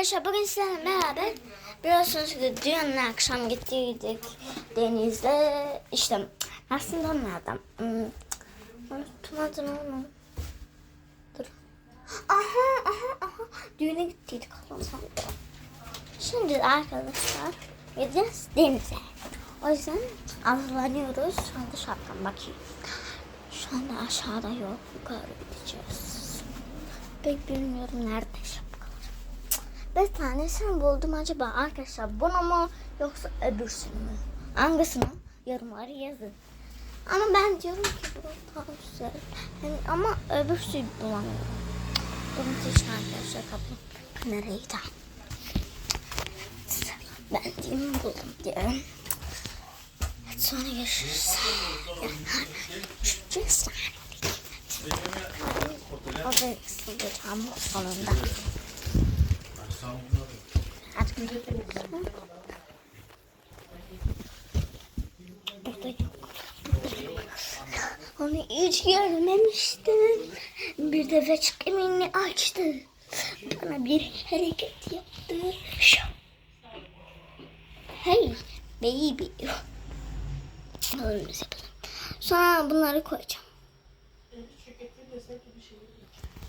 arkadaşlar bugün sizlerle beraber biliyorsunuz ki dün akşam gittiydik denizde işte aslında nereden hmm, unutmadım onu dur. Aha aha aha. Düğüne gittiydik Allah'ım şimdi arkadaşlar gideceğiz denize. O yüzden hazırlanıyoruz. Şu anda şapkam bakayım. Şu anda aşağıda yok yukarı gideceğiz. Pek bilmiyorum nerede şapkalar. Bir tanesini buldum acaba arkadaşlar bunu mu yoksa öbürsünü mü? Hangisini? Yorumlara yazın. Ama ben diyorum ki bu daha güzel. Yani ama öbürsüyü bulamıyorum. Bunun için arkadaşlar kapı kamerayı da. Ben diyeyim buldum diyorum. Hadi sonra görüşürüz. Görüşürüz. O da ısılacağım sonunda. Burada yok. Onu hiç görmemiştim. Bir de veç açtı. Bana bir hareket yaptı. Hey baby. Sonra bunları koyacağım.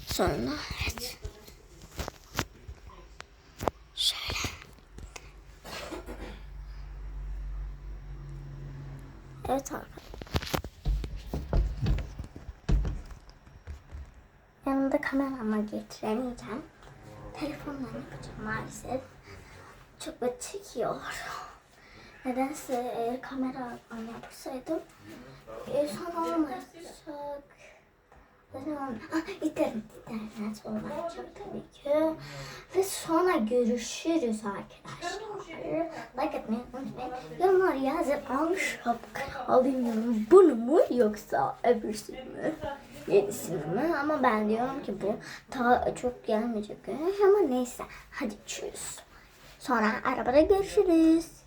Sonra evet. Evet arkadaşlar. Yanımda kameramı getiremeyeceğim. Telefonla yapacağım maalesef. Çok da çekiyor. Nedense eğer kamera yapsaydım e, sonra olmayacak. Ah, iterim, internet olmayacak tabii ki. Ve sonra görüşürüz arkadaşlar. Like atmayı unutmayın. Yorumlar yazın. Al şapka alayım bunu mu yoksa öbürsünü mü? Yedisini mi? Ama ben diyorum ki bu ta çok gelmeyecek. Ama neyse. Hadi çüz. Sonra arabada görüşürüz.